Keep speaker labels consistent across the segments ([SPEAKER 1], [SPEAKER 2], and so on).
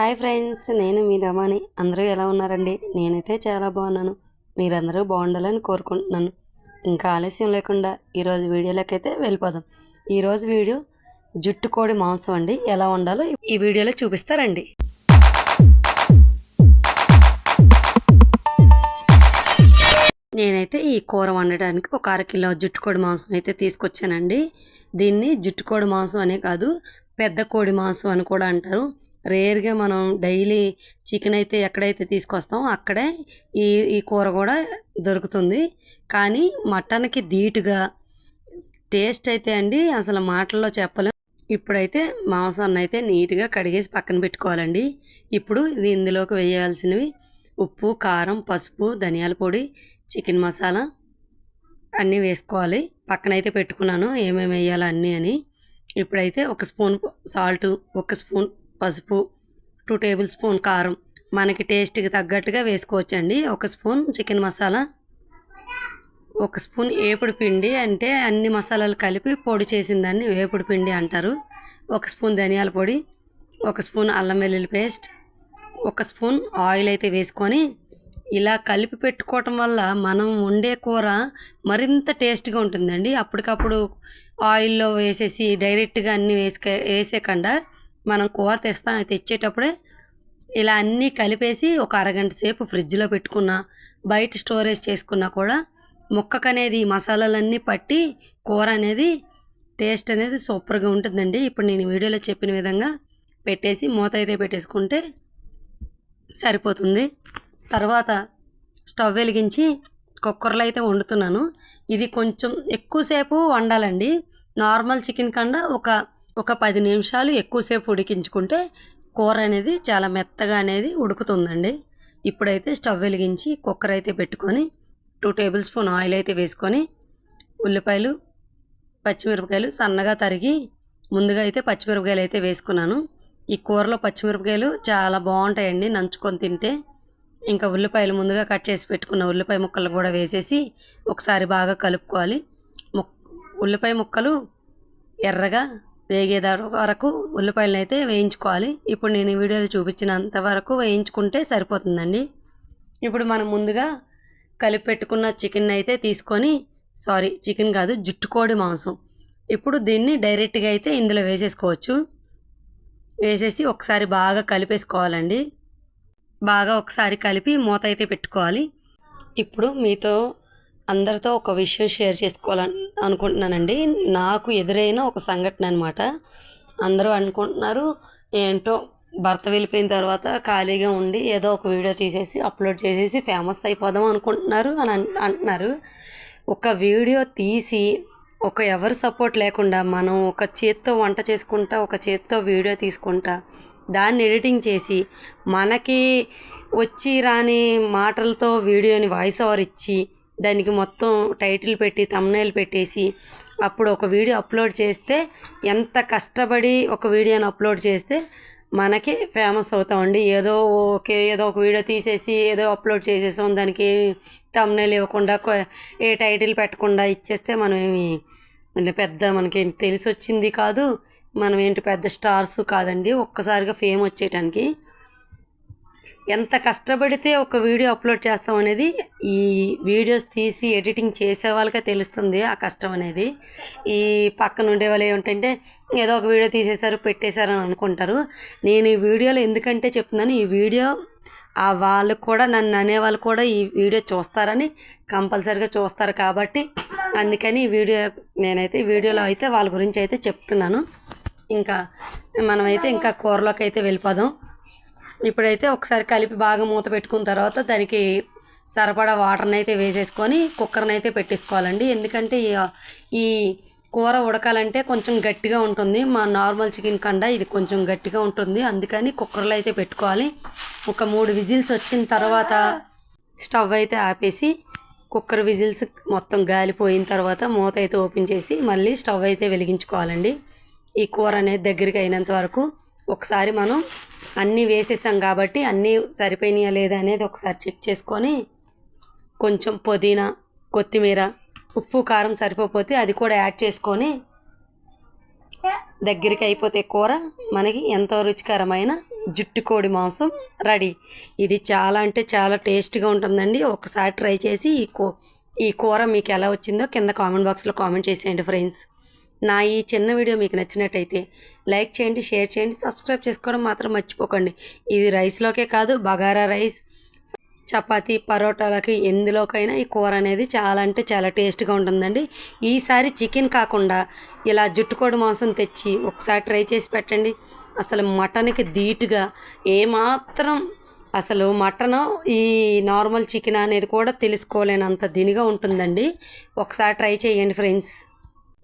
[SPEAKER 1] hi friends నేను మీ రమాని అందరూ ఎలా ఉన్నారండి నేనైతే చాలా బాగున్నాను మీరందరూ బాగుండాలని కోరుకుంటున్నాను ఇంకా ఆలస్యం లేకుండా ఈరోజు వీడియోలోకైతే వెళ్ళిపోదాం ఈరోజు వీడియో జుట్టు కోడి మాంసం అండి ఎలా ఉండాలో ఈ వీడియోలో చూపిస్తారండి నేనైతే ఈ కూర వండడానికి ఒక అరకిలో జుట్టుకోడి మాంసం అయితే తీసుకొచ్చానండి దీన్ని జుట్టుకోడి మాంసం అనే కాదు పెద్ద కోడి మాంసం అని కూడా అంటారు రేర్గా మనం డైలీ చికెన్ అయితే ఎక్కడైతే తీసుకొస్తాం అక్కడే ఈ ఈ కూర కూడా దొరుకుతుంది కానీ మటన్కి ధీటుగా టేస్ట్ అయితే అండి అసలు మాటల్లో చెప్పలేం ఇప్పుడైతే మాంసాన్ని అయితే నీట్గా కడిగేసి పక్కన పెట్టుకోవాలండి ఇప్పుడు ఇది ఇందులోకి వేయాల్సినవి ఉప్పు కారం పసుపు ధనియాల పొడి చికెన్ మసాలా అన్నీ వేసుకోవాలి పక్కనైతే పెట్టుకున్నాను ఏమేమి వేయాలో అన్నీ అని ఇప్పుడైతే ఒక స్పూన్ సాల్ట్ ఒక స్పూన్ పసుపు టూ టేబుల్ స్పూన్ కారం మనకి టేస్ట్కి తగ్గట్టుగా వేసుకోవచ్చండి ఒక స్పూన్ చికెన్ మసాలా ఒక స్పూన్ ఏపుడు పిండి అంటే అన్ని మసాలాలు కలిపి పొడి చేసిన దాన్ని వేపుడు పిండి అంటారు ఒక స్పూన్ ధనియాల పొడి ఒక స్పూన్ అల్లం వెల్లుల్లి పేస్ట్ ఒక స్పూన్ ఆయిల్ అయితే వేసుకొని ఇలా కలిపి పెట్టుకోవటం వల్ల మనం వండే కూర మరింత టేస్ట్గా ఉంటుందండి అప్పటికప్పుడు ఆయిల్లో వేసేసి డైరెక్ట్గా అన్నీ వేసుక వేసేకుండా మనం కూర తెస్తా తెచ్చేటప్పుడే ఇలా అన్నీ కలిపేసి ఒక అరగంట సేపు ఫ్రిడ్జ్లో పెట్టుకున్నా బయట స్టోరేజ్ చేసుకున్నా కూడా ముక్కకనేది మసాలాలన్నీ పట్టి కూర అనేది టేస్ట్ అనేది సూపర్గా ఉంటుందండి ఇప్పుడు నేను వీడియోలో చెప్పిన విధంగా పెట్టేసి మూత అయితే పెట్టేసుకుంటే సరిపోతుంది తర్వాత స్టవ్ వెలిగించి కుక్కర్లో అయితే వండుతున్నాను ఇది కొంచెం ఎక్కువసేపు వండాలండి నార్మల్ చికెన్ కన్నా ఒక ఒక పది నిమిషాలు ఎక్కువసేపు ఉడికించుకుంటే కూర అనేది చాలా మెత్తగా అనేది ఉడుకుతుందండి ఇప్పుడైతే స్టవ్ వెలిగించి కుక్కర్ అయితే పెట్టుకొని టూ టేబుల్ స్పూన్ ఆయిల్ అయితే వేసుకొని ఉల్లిపాయలు పచ్చిమిరపకాయలు సన్నగా తరిగి ముందుగా అయితే పచ్చిమిరపకాయలు అయితే వేసుకున్నాను ఈ కూరలో పచ్చిమిరపకాయలు చాలా బాగుంటాయండి నంచుకొని తింటే ఇంకా ఉల్లిపాయలు ముందుగా కట్ చేసి పెట్టుకున్న ఉల్లిపాయ ముక్కలు కూడా వేసేసి ఒకసారి బాగా కలుపుకోవాలి ఉల్లిపాయ ముక్కలు ఎర్రగా వేగే వరకు ఉల్లిపాయలను అయితే వేయించుకోవాలి ఇప్పుడు నేను వీడియోలో చూపించినంత వరకు వేయించుకుంటే సరిపోతుందండి ఇప్పుడు మనం ముందుగా కలిపి పెట్టుకున్న చికెన్ అయితే తీసుకొని సారీ చికెన్ కాదు జుట్టుకోడి మాంసం ఇప్పుడు దీన్ని డైరెక్ట్గా అయితే ఇందులో వేసేసుకోవచ్చు వేసేసి ఒకసారి బాగా కలిపేసుకోవాలండి బాగా ఒకసారి కలిపి మూత అయితే పెట్టుకోవాలి ఇప్పుడు మీతో అందరితో ఒక విషయం షేర్ చేసుకోవాలని అనుకుంటున్నానండి నాకు ఎదురైన ఒక సంఘటన అనమాట అందరూ అనుకుంటున్నారు ఏంటో భర్త వెళ్ళిపోయిన తర్వాత ఖాళీగా ఉండి ఏదో ఒక వీడియో తీసేసి అప్లోడ్ చేసేసి ఫేమస్ అయిపోదాం అనుకుంటున్నారు అని అంటున్నారు ఒక వీడియో తీసి ఒక ఎవరు సపోర్ట్ లేకుండా మనం ఒక చేత్తో వంట చేసుకుంటా ఒక చేత్తో వీడియో తీసుకుంటా దాన్ని ఎడిటింగ్ చేసి మనకి వచ్చి రాని మాటలతో వీడియోని వాయిస్ ఓవర్ ఇచ్చి దానికి మొత్తం టైటిల్ పెట్టి తమ్నైల్ పెట్టేసి అప్పుడు ఒక వీడియో అప్లోడ్ చేస్తే ఎంత కష్టపడి ఒక వీడియోని అప్లోడ్ చేస్తే మనకి ఫేమస్ అవుతామండి ఏదో ఓకే ఏదో ఒక వీడియో తీసేసి ఏదో అప్లోడ్ చేసేసాం దానికి తమ్నైల్ ఇవ్వకుండా ఏ టైటిల్ పెట్టకుండా ఇచ్చేస్తే మనం ఏమి పెద్ద మనకి తెలిసి వచ్చింది కాదు మనం ఏంటి పెద్ద స్టార్స్ కాదండి ఒక్కసారిగా ఫేమ్ వచ్చేయటానికి ఎంత కష్టపడితే ఒక వీడియో అప్లోడ్ చేస్తాం అనేది ఈ వీడియోస్ తీసి ఎడిటింగ్ చేసే వాళ్ళకే తెలుస్తుంది ఆ కష్టం అనేది ఈ పక్కన ఉండే వాళ్ళు ఏమిటంటే ఏదో ఒక వీడియో తీసేశారు పెట్టేశారు అని అనుకుంటారు నేను ఈ వీడియోలో ఎందుకంటే చెప్తున్నాను ఈ వీడియో ఆ వాళ్ళు కూడా నన్ను అనేవాళ్ళు కూడా ఈ వీడియో చూస్తారని కంపల్సరీగా చూస్తారు కాబట్టి అందుకని ఈ వీడియో నేనైతే వీడియోలో అయితే వాళ్ళ గురించి అయితే చెప్తున్నాను ఇంకా మనమైతే ఇంకా కూరలోకి అయితే వెళ్ళిపోదాం ఇప్పుడైతే ఒకసారి కలిపి బాగా మూత పెట్టుకున్న తర్వాత దానికి సరిపడా వాటర్ని అయితే వేసేసుకొని కుక్కర్ని అయితే పెట్టేసుకోవాలండి ఎందుకంటే ఈ కూర ఉడకాలంటే కొంచెం గట్టిగా ఉంటుంది మా నార్మల్ చికెన్ కండ ఇది కొంచెం గట్టిగా ఉంటుంది అందుకని కుక్కర్లో అయితే పెట్టుకోవాలి ఒక మూడు విజిల్స్ వచ్చిన తర్వాత స్టవ్ అయితే ఆపేసి కుక్కర్ విజిల్స్ మొత్తం గాలిపోయిన తర్వాత మూత అయితే ఓపెన్ చేసి మళ్ళీ స్టవ్ అయితే వెలిగించుకోవాలండి ఈ కూర అనేది దగ్గరికి అయినంత వరకు ఒకసారి మనం అన్నీ వేసేసాం కాబట్టి అన్నీ సరిపోయినాయా లేదా అనేది ఒకసారి చెక్ చేసుకొని కొంచెం పుదీనా కొత్తిమీర ఉప్పు కారం సరిపోతే అది కూడా యాడ్ చేసుకొని దగ్గరికి అయిపోతే కూర మనకి ఎంతో రుచికరమైన జుట్టు కోడి మాంసం రెడీ ఇది చాలా అంటే చాలా టేస్ట్గా ఉంటుందండి ఒకసారి ట్రై చేసి ఈ కూ ఈ కూర మీకు ఎలా వచ్చిందో కింద కామెంట్ బాక్స్లో కామెంట్ చేసేయండి ఫ్రెండ్స్ నా ఈ చిన్న వీడియో మీకు నచ్చినట్టయితే లైక్ చేయండి షేర్ చేయండి సబ్స్క్రైబ్ చేసుకోవడం మాత్రం మర్చిపోకండి ఇది రైస్లోకే కాదు బగారా రైస్ చపాతి పరోటాలకి ఎందులోకైనా ఈ కూర అనేది చాలా అంటే చాలా టేస్ట్గా ఉంటుందండి ఈసారి చికెన్ కాకుండా ఇలా జుట్టుకోడి మాంసం తెచ్చి ఒకసారి ట్రై చేసి పెట్టండి అసలు మటన్కి ధీటుగా ఏమాత్రం అసలు మటన్ ఈ నార్మల్ చికెన్ అనేది కూడా తెలుసుకోలేనంత దినిగా ఉంటుందండి ఒకసారి ట్రై చేయండి ఫ్రెండ్స్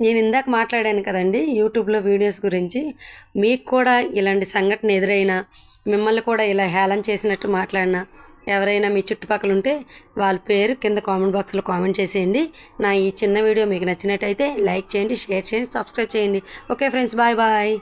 [SPEAKER 1] నేను ఇందాక మాట్లాడాను కదండి యూట్యూబ్లో వీడియోస్ గురించి మీకు కూడా ఇలాంటి సంఘటన ఎదురైనా మిమ్మల్ని కూడా ఇలా హేళన చేసినట్టు మాట్లాడినా ఎవరైనా మీ చుట్టుపక్కల ఉంటే వాళ్ళ పేరు కింద కామెంట్ బాక్స్లో కామెంట్ చేసేయండి నా ఈ చిన్న వీడియో మీకు నచ్చినట్టయితే లైక్ చేయండి షేర్ చేయండి సబ్స్క్రైబ్ చేయండి ఓకే ఫ్రెండ్స్ బాయ్ బాయ్